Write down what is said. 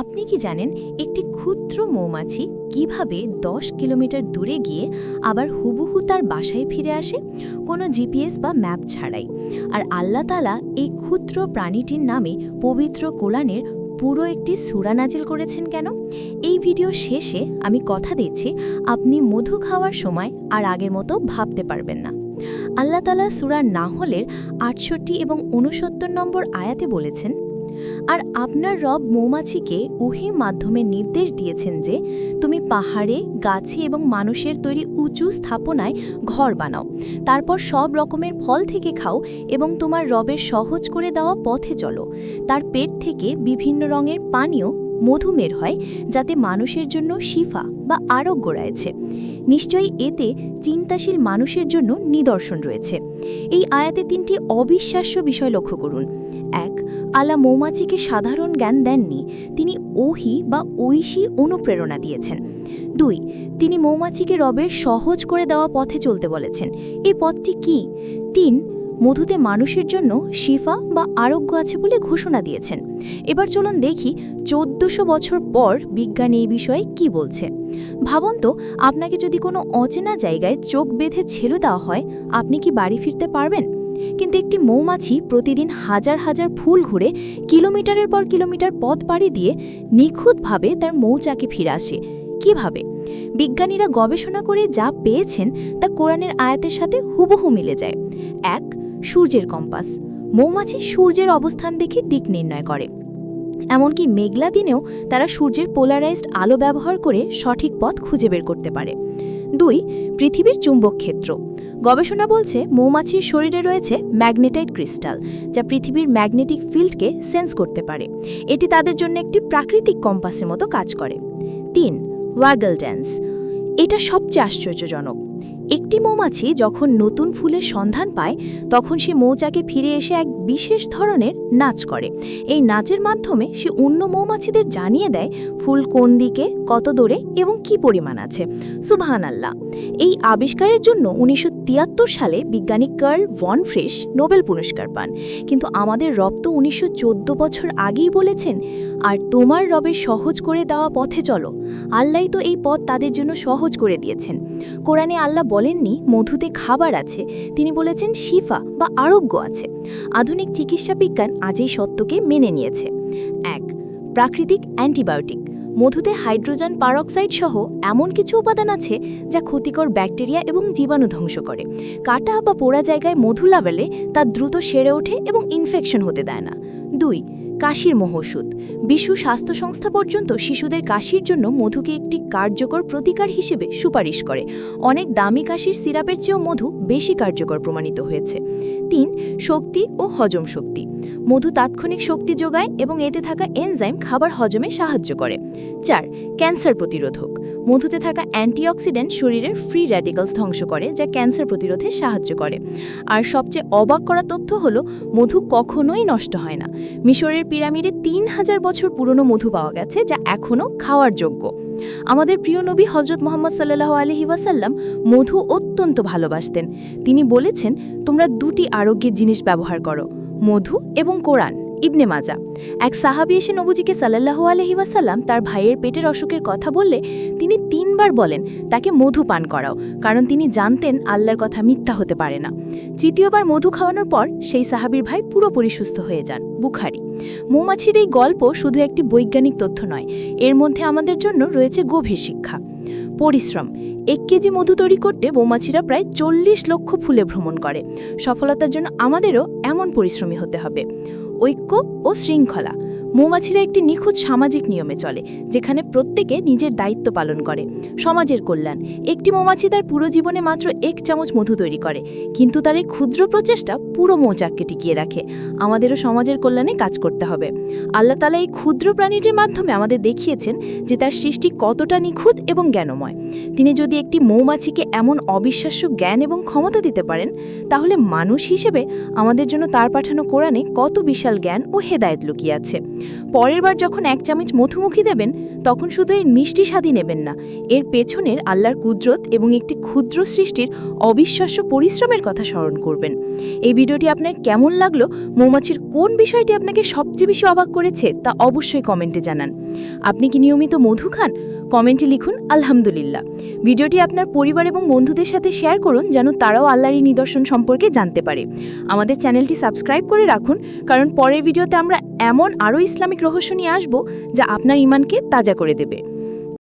আপনি কি জানেন একটি ক্ষুদ্র মৌমাছি কীভাবে দশ কিলোমিটার দূরে গিয়ে আবার হুবহু তার বাসায় ফিরে আসে? কোনো জিপিএস বা ম্যাপ ছাড়াই। আর আল্লাহ তালা এই ক্ষুদ্র প্রাণীটির নামে পবিত্র কোলানের পুরো একটি সুরা নাজিল করেছেন কেন? এই ভিডিও শেষে আমি কথা দিচ্ছি, আপনি মধু খাওয়ার সময় আর আগের মতো ভাবতে পারবেন না। আল্লাহ তালা সুরার নাহলের আটষট্টি এবং উনসত্তর নম্বর আয়াতে বলেছেন আর আপনার রব মৌমাছিকে উহি মাধ্যমে নির্দেশ দিয়েছেন যে তুমি পাহাড়ে, গাছে এবং মানুষের তৈরি উঁচু স্থাপনায় ঘর বানাও। তারপর সব রকমের ফল থেকে খাও এবং তোমার রবের সহজ করে দেওয়া পথে চলো। তার পেট থেকে বিভিন্ন রঙের পানীয় মধুমের হয়, যাতে মানুষের জন্য শিফা বা আরোগ্য রয়েছে। নিশ্চয়ই এতে চিন্তাশীল মানুষের জন্য নিদর্শন রয়েছে। এই আয়াতে তিনটি অবিশ্বাস্য বিষয় লক্ষ্য করুন। এক আলা মৌমাছিকে সাধারণ জ্ঞান দেননি, তিনি ওহি বা ঐশী অনুপ্রেরণা দিয়েছেন। দুই, তিনি মৌমাছিকে রবের সহজ করে দেওয়া পথে চলতে বলেছেন। এই পথটি কি? তিন, মধুতে মানুষের জন্য শিফা বা আরোগ্য আছে বলে ঘোষণা দিয়েছেন। এবার চলুন দেখি চোদ্দশো বছর পর বিজ্ঞান এই বিষয়ে কি বলছে। ভাবুন তো, আপনাকে যদি কোনো অচেনা জায়গায় চোখ বেঁধে ছেড়ে দেওয়া হয়, আপনি কি বাড়ি ফিরতে পারবেন? কিন্তু একটি মৌমাছি প্রতিদিন হাজার হাজার ফুল ঘুরে কিলোমিটারের পর কিলোমিটার পথ পাড়ি দিয়ে নিখুঁতভাবে তার মৌচাকে ফিরে আসে। কীভাবে? বিজ্ঞানীরা গবেষণা করে যা পেয়েছেন তা কোরআনের আয়াতের সাথে হুবহু মিলে যায়। এক, সূর্যের কম্পাস। মৌমাছি সূর্যের অবস্থান দেখে দিক নির্ণয় করে। এমনকি মেঘলা দিনেও তারা সূর্যের পোলারাইজড আলো ব্যবহার করে সঠিক পথ খুঁজে বের করতে পারে। দুই, পৃথিবীর চুম্বক ক্ষেত্র। গবেষণা বলছে মৌমাছির শরীরে রয়েছে ম্যাগনেটাইট ক্রিস্টাল, যা পৃথিবীর ম্যাগনেটিক ফিল্ডকে সেন্স করতে পারে। এটি তাদের জন্য একটি প্রাকৃতিক কম্পাসের মতো কাজ করে। তিন, ওয়াগল ড্যান্স। এটা সবচেয়ে আশ্চর্যজনক। একটি মৌমাছি যখন নতুন ফুলের সন্ধান পায়, তখন সে মৌচাকে ফিরে এসে এক বিশেষ ধরনের নাচ করে। এই নাচের মাধ্যমে সে অন্য মৌমাছিদের জানিয়ে দেয় ফুল কোন দিকে, কত দূরে এবং কি পরিমাণ আছে। সুবহান আল্লাহ এই আবিষ্কারের জন্য উনিশশো তিয়াত্তর সালে বিজ্ঞানী কার্ল ভন ফ্রেশ নোবেল পুরস্কার পান। কিন্তু আমাদের রপ্ত উনিশশো বছর আগেই বলেছেন আর তোমার রবের সহজ করে দেওয়া পথে চলো। আল্লাহ তো এই পথ তাদের জন্য সহজ করে দিয়েছেন। কোরআনে আল্লাহ বলেননি, মধুতে খাবার আছে। তিনি বলেছেন, শিফা বা আরোগ্য আছে। আধুনিক চিকিৎসা বিজ্ঞান আজ এই সত্যকে মেনে নিয়েছে। এক, প্রাকৃতিক অ্যান্টিবায়োটিক। মধুতে হাইড্রোজেন পারক্সাইড সহ এমন কিছু উপাদান আছে যা ক্ষতিকর ব্যাকটেরিয়া এবং জীবাণু ধ্বংস করে। কাটা বা পোড়া জায়গায় মধু লাগালে তা দ্রুত সেরে ওঠে এবং ইনফেকশন হতে দেয় না। দুই কাশির মহসুদ বিশ্ব স্বাস্থ্য সংস্থা পর্যন্ত শিশুদের কাশির জন্য মধুকে একটি কার্যকর প্রতিকার হিসেবে সুপারিশ করে। অনেক দামি কাশির সিরাপের চেয়েও মধু বেশি কার্যকর প্রমাণিত হয়েছে। তিন, শক্তি ও হজম শক্তি। মধু তাৎক্ষণিক শক্তি যোগায় এবং এতে থাকা এনজাইম খাবার হজমে সাহায্য করে। চার, ক্যান্সার প্রতিরোধক। মধুতে থাকা অ্যান্টিঅক্সিডেন্ট শরীরের ফ্রি র্যাডিক্যালস ধ্বংস করে, যা ক্যান্সার প্রতিরোধে সাহায্য করে। আর সবচেয়ে অবাক করা তথ্য হলো, মধু কখনোই নষ্ট হয় না। মিশরের পিরামিডে তিন হাজার বছর পুরনো মধু পাওয়া গেছে, যা এখনও খাওয়ার যোগ্য। আমাদের প্রিয় নবী হজরত মোহাম্মদ সাল্লাহ আলহি ওয়াসাল্লাম মধু অত্যন্ত ভালোবাসতেন। তিনি বলেছেন, তোমরা দুটি আরোগ্যের জিনিস ব্যবহার করো, মধু এবং কোরআন। ইবনে মাজা। এক সাহাবি এসে নবুজিকে সাল্লাহ আলহি ওয়াসাল্লাম তার ভাইয়ের পেটের অসুখের কথা বললে তিনি তিনবার বলেন, তাকে মধু পান করাও, কারণ তিনি জানতেন আল্লাহর কথা মিথ্যা হতে পারে না। তৃতীয়বার মধু খাওয়ানোর পর সেই সাহাবির ভাই পুরোপুরি সুস্থ হয়ে যান, বুখারি। মৌমাছির এই গল্প শুধু একটি বৈজ্ঞানিক তথ্য নয়, এর মধ্যে আমাদের জন্য রয়েছে গভীর শিক্ষা। পরিশ্রম, এক কেজি মধু তৈরি করতে মৌমাছিরা প্রায় চল্লিশ লক্ষ ফুলে ভ্রমণ করে। সফলতার জন্য আমাদেরও এমন পরিশ্রমী হতে হবে। ঐক্য ও শৃঙ্খলা। মৌমাছিরা একটি নিখুঁত সামাজিক নিয়মে চলে, যেখানে প্রত্যেকে নিজের দায়িত্ব পালন করে। সমাজের কল্যাণ। একটি মৌমাছি তার পুরো জীবনে মাত্র এক চামচ মধু তৈরি করে, কিন্তু তার এই ক্ষুদ্র প্রচেষ্টা পুরো মৌচাককে টিকিয়ে রাখে। আমাদেরও সমাজের কল্যাণে কাজ করতে হবে। আল্লাহ তালা এই ক্ষুদ্র প্রাণীটির মাধ্যমে আমাদের দেখিয়েছেন যে তার সৃষ্টি কতটা নিখুঁত এবং জ্ঞানময়। তিনি যদি একটি মৌমাছিকে এমন অবিশ্বাস্য জ্ঞান এবং ক্ষমতা দিতে পারেন, তাহলে মানুষ হিসেবে আমাদের জন্য তার পাঠানো কোরআনে কত বিশাল জ্ঞান ও হেদায়েত লুকিয়ে আছে। পরের বার যখন এক চামচ মধুমুখি দেবেন, তখন শুধু এর মিষ্টি স্বাদই নেবেন না। এর পেছনের আল্লাহর কুদরত এবং একটি ক্ষুদ্র সৃষ্টির অবিশ্বাস্য পরিশ্রমের কথা স্মরণ করবেন। এই ভিডিওটি আপনার কেমন লাগল, মৌমাছির কোন বিষয়টি আপনাকে সবচেয়ে বেশি অবাক করেছে, তা অবশ্যই কমেন্টে জানান। আপনি কি নিয়মিত মধু খান? কমেন্টে লিখুন, আলহামদুলিল্লাহ। ভিডিওটি আপনার পরিবার এবং বন্ধুদের সাথে শেয়ার করুন, যেন তারাও আল্লাহরই নিদর্শন সম্পর্কে জানতে পারে। আমাদের চ্যানেলটি সাবস্ক্রাইব করে রাখুন, কারণ পরের ভিডিওতে আমরা এমন আরও ইসলামিক রহস্য নিয়ে আসব, যা আপনার ইমানকে তাজা করে দেবে।